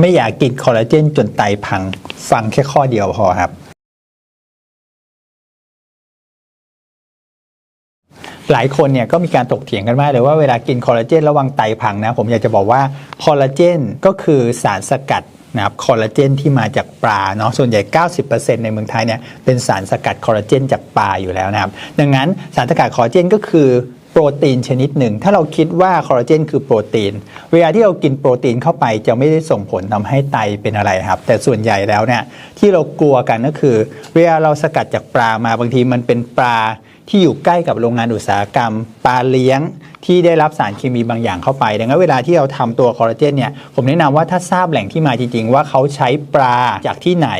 ไม่อยากกินคอลลาเจนจนไตพัง ฟังแค่ข้อเดียวพอครับ หลายคนเนี่ยก็มีการตกเถียงกันมากเลยว่าเวลากินคอลลาเจนระวังไตพังนะ ผมอยากจะบอกว่าคอลลาเจนก็คือสารสกัดนะครับคอลลาเจนที่มาจากปลาเนาะส่วนใหญ่ 90%ในเมืองไทยเนี่ยเป็นสารสกัดคอลลาเจนจากปลาอยู่แล้วนะครับ ดังนั้นสารสกัดคอลลาเจนก็คือ โปรตีนชนิดหนึ่ง ถ้าเราคิดว่าคอลลาเจนคือโปรตีน เวลาที่เรากินโปรตีนเข้าไปจะไม่ได้ส่งผลทำให้ไตเป็นอะไรครับ แต่ส่วนใหญ่แล้วเนี่ยที่เรากลัวกันก็คือ เวลาเราสกัดจากปลามาบางทีมันเป็นปลา ที่อยู่ใกล้กับโรงงานอุตสาหกรรม ปลาเลี้ยงที่ได้รับสารเคมีบางอย่างเข้าไป ดังนั้นเวลาที่เราทำตัวคอลลาเจนเนี่ยผมแนะนำว่าถ้าทราบแหล่งที่มาจริงๆ ว่าเขาใช้ปลาจากที่ไหน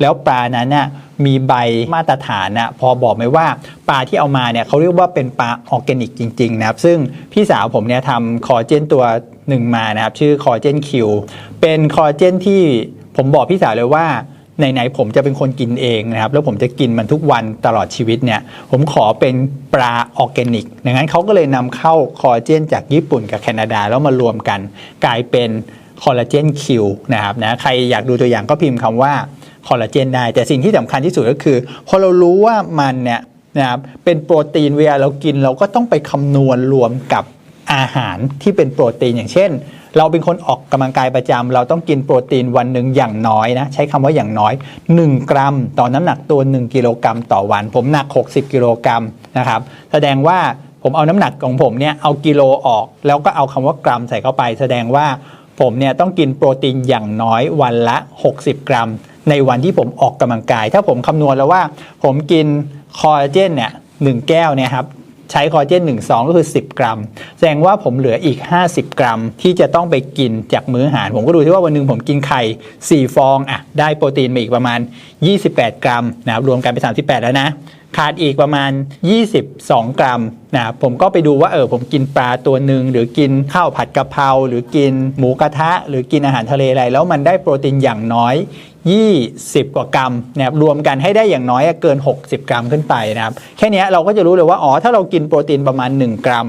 แล้วปลานั้นน่ะมีใบมาตรฐานน่ะพอบอกไหมว่าปลาที่เอามาเนี่ยเขาเรียกว่าเป็นปลาออร์แกนิกจริงๆนะครับซึ่งพี่สาวผมเนี่ยทำคอลลาเจนตัวหนึ่งมานะครับชื่อคอลลาเจนคิวเป็นคอลลาเจนที่ผมบอกพี่สาวเลยว่า ไหนๆผมจะเป็นคนกินเองนะครับ แล้วผมจะกินมันทุกวันตลอดชีวิตเนี่ย ผมขอเป็นปลาออร์แกนิกดังนั้นเขาก็เลยนำเข้าคอลลาเจนจากญี่ปุ่นกับแคนาดาแล้วมารวมกัน กลายเป็นคอลลาเจนคิวนะครับนะใครอยากดูตัวอย่างก็พิมพ์คำว่าคอลลาเจนได้ แต่สิ่งที่สำคัญที่สุดก็คือพอเรารู้ว่ามันเนี่ยนะครับเป็นโปรตีนเวลาเรากินเราก็ต้องไปคำนวณรวมกับอาหารที่เป็นโปรตีนอย่างเช่น เราเป็นคนออกกำลังกายประจำเราต้องกินโปรตีนวันหนึ่งอย่างน้อยนะ ใช้คำว่าอย่างน้อย 1 กรัม ต่อน้ำหนักตัว 1 กิโลกรัมต่อวัน ผมหนัก 60 กิโลกรัมนะครับแสดงว่าผมเอาน้ำหนักของผมเนี่ยเอากิโลออก แล้วก็เอาคำว่ากรัมใส่เข้าไป แสดงว่าผมเนี่ยต้องกินโปรตีนอย่างน้อยวันละ 60 กรัม ในวันที่ผมออกกำลังกาย ถ้าผมคำนวณแล้วว่า ผมกินคอลลาเจนเนี่ยหนึ่งแก้วเนี่ยครับ ใช้คอเจน1ซองก็คือ 10 กรัม แสดงว่าผมเหลืออีก 50 กรัม ที่จะต้องไปกินจากมื้ออาหาร ผมก็ดูที่ว่าวันหนึ่งผมกินไข่ 4 ฟองอะได้โปรตีนมาอีกประมาณ 28 กรัมนะครับรวมกันเป็น 38 แล้วนะขาดอีกประมาณ 22 กรัมนะผมก็ไปดูว่าเออผมกินปลาตัวหนึ่งหรือกินข้าวผัดกะเพราหรือกินหมูกระทะ หรือกินอาหารทะเลอะไร แล้วมันได้โปรตีนอย่างน้อย 20 กว่ากรัมนะครับรวมกันให้ได้อย่างน้อยเกิน 60 กรัมขึ้นไปนะครับแค่นี้เราก็จะรู้เลยว่าอ๋อถ้าเรากินโปรตีนประมาณ 1 กรัม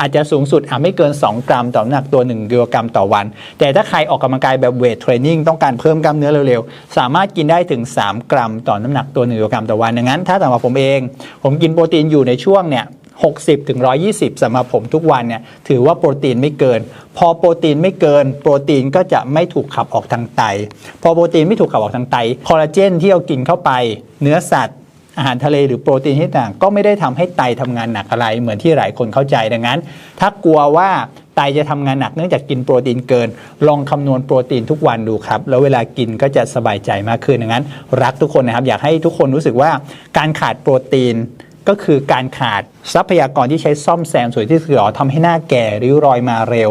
อาจจะสูงสุดอาจไม่เกิน 2 กรัม ต่อน้ำหนักตัว 1กิโลกรัมต่อวัน แต่ถ้าใครออกกำลังกายแบบเวทเทรนนิ่งต้องการเพิ่มกล้ามเนื้อเร็วๆ สามารถกินได้ถึง 3 กรัม ต่อน้ำหนักตัว 1กิโลกรัมต่อวันดังนั้น ถ้าสำหรับผมเอง ผมกินโปรตีนอยู่ในช่วงเนี่ย 60ถึง120สำหรับผมทุกวันเนี่ยถือว่าโปรตีนไม่เกิน พอโปรตีนไม่เกิน โปรตีนก็จะไม่ถูกขับออกทางไต พอโปรตีนไม่ถูกขับออกทางไตคอลลาเจนที่เรากินเข้าไป เนื้อสัตว์อาหารทะเลหรือโปรตีนที่ต่างก็ไม่ได้ทำให้ไตทำงานหนักอะไรเหมือนที่หลายคนเข้าใจดังนั้น ถ้ากลัวว่าไตจะทำงานหนักเนื่องจากกินโปรตีนเกิน ลองคำนวณโปรตีนทุกวันดูครับ แล้วเวลากินก็จะสบายใจมากขึ้นดังนั้น รักทุกคนนะครับ อยากให้ทุกคนรู้สึกว่าการขาดโปรตีน ก็คือการขาดทรัพยากรที่ใช้ซ่อมแซมส่วนที่เสื่อมทำให้หน้าแก่ริ้วรอยมาเร็ว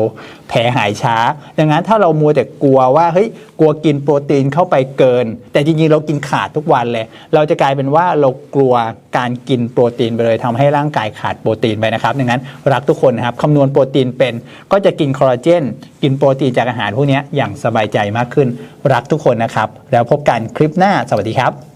แผลหายช้า ดังนั้นถ้าเรามัวแต่กลัวว่าเฮ้ยกลัวกินโปรตีนเข้าไปเกิน แต่จริงๆเรากินขาดทุกวันเลย เราจะกลายเป็นว่าเรากลัวการกินโปรตีนไปเลยทำให้ร่างกายขาดโปรตีนไปนะครับ ดังนั้นรักทุกคนนะครับคำนวณโปรตีนเป็น ก็จะกินคอลลาเจนกินโปรตีนจากอาหารพวกนี้อย่างสบายใจมากขึ้น รักทุกคนนะครับ แล้วพบกันคลิปหน้าสวัสดีครับ